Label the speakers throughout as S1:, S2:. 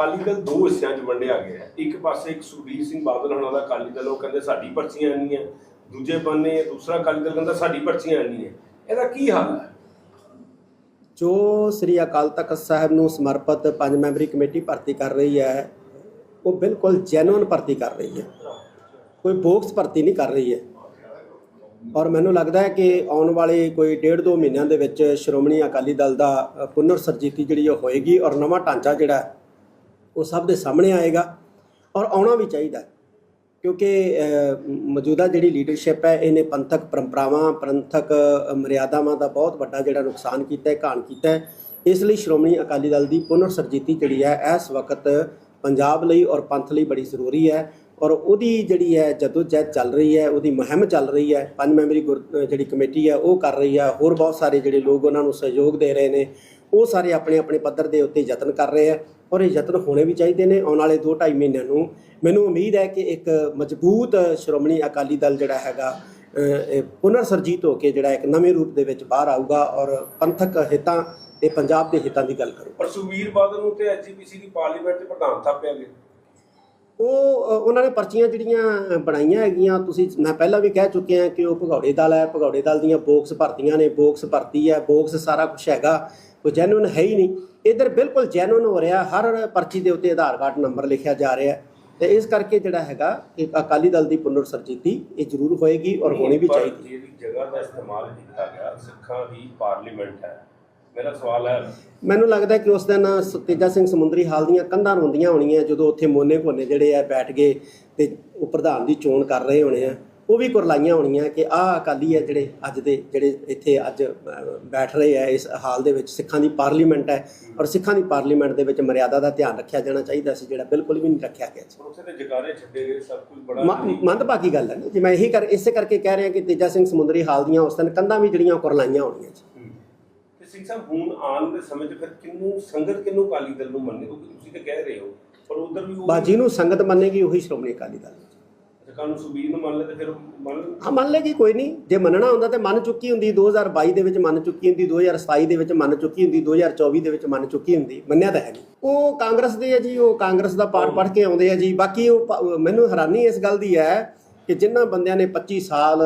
S1: ਅਕਾਲੀ ਦਲ ਦੋ ਹਿੱਸਿਆਂ 'ਚ ਵੰਡਿਆ ਗਿਆ ਹੈ। ਇੱਕ ਪਾਸੇ ਇੱਕ ਸੁਖਬੀਰ ਸਿੰਘ ਬਾਦਲ ਹੋਣਾ ਦਾ ਅਕਾਲੀ ਦਲ ਉਹ ਕਹਿੰਦੇ ਸਾਡੀ ਪਰਚੀਆਂ ਇੰਨੀਆਂ। ਦੂਜੇ ਬੰਨੇ ਦੂਸਰਾ ਅਕਾਲੀ ਦਲ ਕਹਿੰਦਾ ਸਾਡੀ ਪਰਚੀਆਂ ਇੰਨੀਆਂ। ਇਹਦਾ ਕੀ ਹੱਲ ਹੈ?
S2: ਜੋ ਸ੍ਰੀ ਅਕਾਲ ਤਖਤ ਸਾਹਿਬ ਨੂੰ ਸਮਰਪਿਤ ਪੰਜ ਮੈਂਬਰੀ ਕਮੇਟੀ ਭਰਤੀ ਕਰ ਰਹੀ ਹੈ ਉਹ ਬਿਲਕੁਲ ਜੈਨੂਇਨ ਭਰਤੀ ਕਰ ਰਹੀ ਹੈ। ਕੋਈ ਬੋਕਸ ਭਰਤੀ ਨਹੀਂ ਕਰ ਰਹੀ ਹੈ। ਔਰ ਮੈਨੂੰ ਲੱਗਦਾ ਹੈ ਕਿ ਆਉਣ ਵਾਲੇ ਕੋਈ ਡੇਢ ਦੋ ਮਹੀਨਿਆਂ ਦੇ ਵਿੱਚ ਸ਼੍ਰੋਮਣੀ ਅਕਾਲੀ ਦਲ ਦਾ ਅ, ਪੁਨਰ ਸਰਜੀਤੀ ਜਿਹੜੀ ਉਹ ਹੋਏਗੀ ਔਰ ਨਵਾਂ ਢਾਂਚਾ ਜਿਹੜਾ ਹੈ, ਉਹ ਸਭ ਦੇ ਸਾਹਮਣੇ ਆਏਗਾ ਔਰ ਆਉਣਾ ਵੀ ਚਾਹੀਦਾ ਕਿਉਂਕਿ ਮੌਜੂਦਾ ਜਿਹੜੀ ਲੀਡਰਸ਼ਿਪ ਹੈ, ਇਹਨੇ ਪੰਥਕ ਪਰੰਪਰਾਵਾਂ, ਪੰਥਕ ਮਰਿਆਦਾਵਾਂ ਦਾ ਬਹੁਤ ਵੱਡਾ ਜਿਹੜਾ ਨੁਕਸਾਨ ਕੀਤਾ ਹੈ, ਘਾਣ ਕੀਤਾ ਹੈ। ਇਸ ਲਈ ਸ਼੍ਰੋਮਣੀ ਅਕਾਲੀ ਦਲ ਦੀ ਪੁਨਰ ਸਰਜੀਤੀ ਜਿਹੜੀ ਹੈ, ਇਸ ਵਕਤ ਪੰਜਾਬ ਲਈ ਔਰ ਪੰਥ ਲਈ ਬੜੀ ਜ਼ਰੂਰੀ ਹੈ। ਔਰ ਉਹਦੀ ਜਿਹੜੀ ਹੈ, ਜਦੋਜਹਿਦ ਚੱਲ ਰਹੀ ਹੈ, ਉਹਦੀ ਮੁਹਿੰਮ ਚੱਲ ਰਹੀ ਹੈ, ਪੰਜ ਮੈਂਬਰੀ ਗੁਰ- ਜਿਹੜੀ ਕਮੇਟੀ ਹੈ, ਉਹ ਕਰ ਰਹੀ ਹੈ। ਹੋਰ ਬਹੁਤ ਸਾਰੇ ਜਿਹੜੇ ਲੋਕ ਉਹਨਾਂ ਨੂੰ ਸਹਿਯੋਗ ਦੇ ਰਹੇ ਨੇ। ਉਹ ਸਾਰੇ ਆਪਣੇ ਆਪਣੇ ਪੱਧਰ ਦੇ ਉੱਤੇ ਯਤਨ ਕਰ ਰਹੇ ਆ ਔਰ ਇਹ ਯਤਨ ਹੋਣੇ ਵੀ ਚਾਹੀਦੇ ਨੇ ਆਉਣ ਵਾਲੇ 2.5 ਮਹੀਨਿਆਂ ਨੂੰ। ਮੈਨੂੰ ਉਮੀਦ ਹੈ ਕਿ ਇੱਕ ਮਜ਼ਬੂਤ ਸ਼੍ਰੋਮਣੀ ਅਕਾਲੀ ਦਲ ਜਿਹੜਾ ਹੈਗਾ ਪੁਨਰ ਸਰਜੀਤ ਹੋ ਕੇ ਜਿਹੜਾ ਇੱਕ ਨਵੇਂ ਰੂਪ ਦੇ ਵਿੱਚ ਬਾਹਰ ਆਊਗਾ ਔਰ ਪੰਥਕ ਹਿੱਤਾਂ ਤੇ ਪੰਜਾਬ ਦੇ ਹਿੱਤਾਂ ਦੀ ਗੱਲ ਕਰੂਗਾ।
S1: ਪਰ ਸੁਖਬੀਰ ਬਾਦਲ ਨੂੰ ਤੇ ਐਜੀਪੀਸੀ ਦੀ ਪਾਰਲੀਮੈਂਟ ਦੇ ਪ੍ਰਧਾਨ ਥਾਪਿਆ ਗਿਆ।
S2: ਉਹ ਉਹਨਾਂ ਨੇ ਪਰਚੀਆਂ ਜਿਹੜੀਆਂ ਬਣਾਈਆਂ ਹੈਗੀਆਂ ਤੁਸੀਂ ਮੈਂ ਪਹਿਲਾਂ ਵੀ ਕਹਿ ਚੁੱਕਿਆ ਕਿ ਉਹ ਭਗੌੜੇ ਦਲ ਹੈ ਭਗੌੜੇ ਦਲ ਦੀਆਂ ਬੋਕਸ ਭਰਤੀਆਂ ਨੇ ਬੋਕਸ ਭਰਤੀ ਹੈ ਬੋਕਸ ਸਾਰਾ ਕੁਝ ਹੈਗਾ। ਕੋਈ ਜੈਨੂਨ ਹੈ ਹੀ ਨਹੀਂ। ਇਧਰ ਬਿਲਕੁਲ ਜੈਨੂਨ ਹੋ ਰਿਹਾ ਹਰ ਪਰਚੀ ਦੇ ਉੱਤੇ ਆਧਾਰ ਕਾਰਡ ਨੰਬਰ ਲਿਖਿਆ ਜਾ ਰਿਹਾ। ਤੇ ਇਸ ਕਰਕੇ ਜਿਹੜਾ ਹੈਗਾ ਕਿ ਅਕਾਲੀ ਦਲ ਦੀ ਪੁਨਰ ਸਰਜੀਤੀ ਇਹ ਜ਼ਰੂਰ ਹੋਏਗੀ ਔਰ ਹੋਣੀ ਵੀ ਚਾਹੀਦੀ।
S1: ਜਿਹੜੀ ਜਗ੍ਹਾ ਦਾ ਇਸਤੇਮਾਲ ਕੀਤਾ ਗਿਆ ਸਿੱਖਾਂ ਦੀ ਪਾਰਲੀਮੈਂਟ ਹੈ। ਮੇਰਾ ਸਵਾਲ ਹੈ
S2: ਮੈਨੂੰ ਲੱਗਦਾ ਕਿ ਉਸ ਦਿਨ ਤੇਜਾ ਸਿੰਘ ਸਮੁੰਦਰੀ ਹਾਲ ਦੀਆਂ ਕੰਧਾਂ ਰੋਂਦੀਆਂ ਹੋਣੀਆਂ ਜਦੋਂ ਉੱਥੇ ਮੋਨੇ ਕੋਨੇ ਜਿਹੜੇ ਆ ਬੈਠ ਗਏ ਤੇ ਉਹ ਪ੍ਰਧਾਨ ਦੀ ਚੋਣ ਕਰ ਰਹੇ ਹੋਣੇ ਆ। ਉਹ ਵੀ ਕੁਰਲਾਈਆਂ ਹੋਣੀਆਂ ਕਿ ਆਹ ਅਕਾਲੀ ਹੈ ਜਿਹੜੇ ਅੱਜ ਦੇ ਜਿਹੜੇ ਇੱਥੇ ਅੱਜ ਬੈਠ ਰਹੇ ਆ ਇਸ ਹਾਲ ਦੇ ਵਿੱਚ ਸਿੱਖਾਂ ਦੀ ਪਾਰਲੀਮੈਂਟ ਹੈ ਔਰ ਸਿੱਖਾਂ ਦੀ ਪਾਰਲੀਮੈਂਟ ਦੇ ਵਿੱਚ ਮਰਿਆਦਾ ਦਾ ਧਿਆਨ ਰੱਖਿਆ ਜਾਣਾ ਚਾਹੀਦਾ ਸੀ ਜਿਹੜਾ ਬਿਲਕੁਲ ਵੀ ਨਹੀਂ ਰੱਖਿਆ ਗਿਆ ਸੀ।
S1: ਉੱਥੇ ਤੇ ਜਗਾਰੇ ਛੱਡੇ ਗਏ ਸਭ ਕੁਝ ਬੜਾ
S2: ਮੰਦਭਾਗੀ ਗੱਲ ਹੈ ਜੇ ਮੈਂ ਇਹੀ ਕਰ ਇਸੇ ਕਰਕੇ ਕਹਿ ਰਿਹਾ ਕਿ ਤੇਜਾ ਸਿੰਘ ਸਮੁੰਦਰੀ ਹਾਲ ਦੀਆਂ ਉਸ ਦਿਨ ਕੰਧਾਂ ਵੀ ਜਿਹੜੀਆਂ ਕੁਰਲਾਈਆਂ ਹੋਣੀਆਂ ਸੀ।
S1: ਸਿੰਘ ਸਾਹਿਬ ਹੁਣ ਆਉਣ ਦੇ ਸਮੇਂ 'ਚ ਫਿਰ ਕਿੰਨੂੰ ਸੰਗਤ ਕਿੰਨੂੰ ਅਕਾਲੀ ਦਲ ਨੂੰ ਮੰਨੇ ਕਿਉਂਕਿ ਤੁਸੀਂ ਤਾਂ ਕਹਿ ਰਹੇ ਹੋ ਪਰ ਉਧਰ ਵੀ ਉਹ
S2: ਬਾਜੀ ਨੂੰ ਸੰਗਤ ਮੰਨੇਗੀ ਉਹੀ ਸ਼੍ਰੋਮਣੀ ਅਕਾਲੀ ਦਲ।
S1: ਨੂੰ ਸੁਬੀਰ ਮੰਨ ਲੈ ਤੇ ਫਿਰ ਮੰਨ
S2: ਹਾਂ, ਮੰਨ ਲੇਗੀ ਕੋਈ ਨਹੀਂ। ਜੇ ਮੰਨਣਾ ਹੁੰਦਾ ਤੇ ਮੰਨ ਚੁੱਕੀ ਹੁੰਦੀ 2022 ਦੇ ਵਿੱਚ ਮੰਨ ਚੁੱਕੀ ਹੁੰਦੀ 2027 ਦੇ ਵਿੱਚ ਮੰਨ ਚੁੱਕੀ ਹੁੰਦੀ 2024 ਦੇ ਵਿੱਚ ਮੰਨ ਚੁੱਕੀ ਹੁੰਦੀ। ਮੰਨਿਆ ਤਾਂ ਹੈ ਨਹੀਂ ਉਹ ਕਾਂਗਰਸ ਦੇ ਆ ਜੀ, ਉਹ ਕਾਂਗਰਸ ਦਾ ਪਾਠ ਪੜ੍ਹ ਕੇ ਆਉਂਦੇ ਆ ਜੀ। ਬਾਕੀ ਉਹ ਪ- ਮੈਨੂੰ ਹੈਰਾਨੀ ਇਸ ਗੱਲ ਦੀ ਹੈ ਕਿ ਜਿਨ੍ਹਾਂ ਬੰਦਿਆਂ ਨੇ 25 ਸਾਲ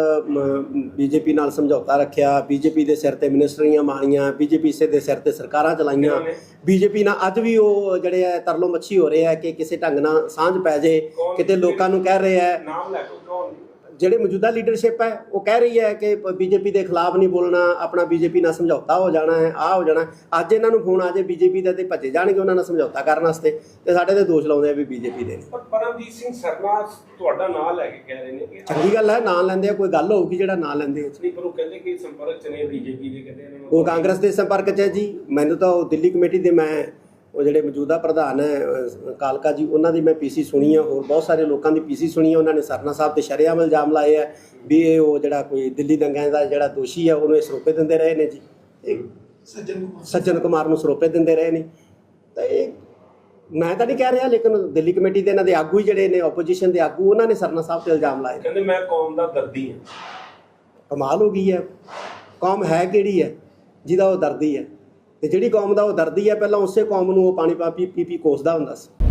S2: ਬੀਜੇਪੀ ਨਾਲ ਸਮਝੌਤਾ ਰੱਖਿਆ ਬੀਜੇਪੀ ਦੇ ਸਿਰ ਤੇ ਮਿਨਿਸਟਰੀਆਂ ਮਾਣੀਆਂ ਬੀਜੇਪੀ ਸੇ ਦੇ ਸਿਰ ਤੇ ਸਰਕਾਰਾਂ ਚਲਾਈਆਂ? ਬੀਜੇਪੀ ਨਾਲ ਅੱਜ ਵੀ ਉਹ ਜਿਹੜੇ ਆ ਤਰਲੋ ਮੱਛੀ ਹੋ ਰਹੇ ਆ ਕਿ ਕਿਸੇ ਢੰਗ ਨਾਲ ਸਾਂਝ ਪੈ ਜੇ? ਕਿਤੇ ਲੋਕਾਂ ਨੂੰ ਕਹਿ ਰਹੇ ਆ
S1: ਨਾਮ ਲੈ ਕੇ ਕੌਣ
S2: ਜਿਹੜੇ ਮੌਜੂਦਾ ਲੀਡਰਸ਼ਿਪ ਹੈ ਉਹ ਕਹਿ ਰਹੀ ਹੈ ਕਿ ਬੀਜੇਪੀ ਦੇ ਖਿਲਾਫ ਨਹੀਂ ਬੋਲਣਾ ਆਪਣਾ ਬੀਜੇਪੀ ਨਾਲ ਸਮਝੌਤਾ ਹੋ ਜਾਣਾ ਹੈ ਆਹ ਹੋ ਜਾਣਾ ਅੱਜ ਇਹਨਾਂ ਨੂੰ ਫੋਨ ਆ ਜੇ ਬੀਜੇਪੀ ਦਾ ਤੇ ਭੱਜੇ ਜਾਣਗੇ ਉਹਨਾਂ ਨਾਲ ਸਮਝੌਤਾ ਕਰਨ ਵਾਸਤੇ ਤੇ ਸਾਡੇ ਤੇ ਦੋਸ਼ ਲਾਉਂਦੇ ਆ ਵੀ ਬੀਜੇਪੀ ਦੇ ਨੇ।
S1: ਪਰ ਪਰਮਜੀਤ ਸਿੰਘ ਸਰਨਾ ਤੁਹਾਡਾ ਨਾਮ ਲੈ ਕੇ ਕਹਿ ਰਹੇ ਨੇ ਕਿ
S2: ਚੰਗੀ ਗੱਲ ਹੈ ਨਾਂ ਲੈਂਦੇ ਆ ਕੋਈ ਗੱਲ ਹੋਊਗੀ ਜਿਹੜਾ ਨਾਂ ਲੈਂਦੇ ਆ।
S1: ਨਹੀਂ ਪਰ ਉਹ ਕਹਿੰਦੇ ਕਿ ਸੰਪਰਕ ਚ ਨੇ ਬੀਜੇਪੀ ਦੇ ਕਹਿੰਦੇ
S2: ਉਹ ਕਾਂਗਰਸ ਦੇ ਸੰਪਰਕ 'ਚ ਹੈ ਜੀ। ਮੈਨੂੰ ਤਾਂ ਉਹ ਦਿੱਲੀ ਕਮੇਟੀ ਦੇ ਮੈਂ ਉਹ ਜਿਹੜੇ ਮੌਜੂਦਾ ਪ੍ਰਧਾਨ ਹੈ ਕਾਲਕਾ ਜੀ ਉਹਨਾਂ ਦੀ ਮੈਂ ਪੀਸੀ ਸੁਣੀ ਹੈ ਹੋਰ ਬਹੁਤ ਸਾਰੇ ਲੋਕਾਂ ਦੀ ਪੀਸੀ ਸੁਣੀ ਹੈ ਉਹਨਾਂ ਨੇ ਸਰਨਾ ਸਾਹਿਬ ਤੇ ਸ਼ਰੇਆਮ ਇਲਜ਼ਾਮ ਲਾਏ ਹੈ ਵੀ ਇਹ ਉਹ ਜਿਹੜਾ ਕੋਈ ਦਿੱਲੀ ਦੰਗਿਆਂ ਦਾ ਜਿਹੜਾ ਦੋਸ਼ੀ ਹੈ ਉਹਨੂੰ ਇਹ ਸਰੋਪੇ ਦਿੰਦੇ ਰਹੇ ਨੇ ਜੀ। ਇਹ ਸੱਜਣ ਕੁਮਾਰ। ਨੂੰ ਸਰੋਪੇ ਦਿੰਦੇ ਰਹੇ ਨੇ। ਤਾਂ ਇਹ ਮੈਂ ਤਾਂ ਨਹੀਂ ਕਹਿ ਰਿਹਾ ਲੇਕਿਨ ਦਿੱਲੀ ਕਮੇਟੀ ਦੇ ਇਹਨਾਂ ਦੇ ਆਗੂ ਹੀ ਜਿਹੜੇ ਨੇ ਆਪੋਜੀਸ਼ਨ ਦੇ ਆਗੂ ਉਹਨਾਂ ਨੇ ਸਰਨਾ ਸਾਹਿਬ ਤੇ ਇਲਜ਼ਾਮ ਲਾਏ।
S1: ਕਹਿੰਦੇ ਮੈਂ ਕੌਮ ਦਾ ਦਰਦੀ ਹਾਂ।
S2: ਕਮਾਲ ਹੋ ਗਈ ਹੈ ਕੌਮ ਹੈ ਕਿਹੜੀ ਹੈ ਜਿਹਦਾ ਉਹ ਦਰਦੀ ਹੈ ਤੇ ਜਿਹੜੀ ਕੌਮ ਦਾ ਉਹ ਦਰਦੀ ਹੈ, ਪਹਿਲਾਂ ਉਸੇ ਕੌਮ ਨੂੰ ਉਹ ਪਾਣੀ ਪਾ, ਪੀ ਪੀ ਪੀ ਕੋਸਦਾ ਹੁੰਦਾ ਸੀ।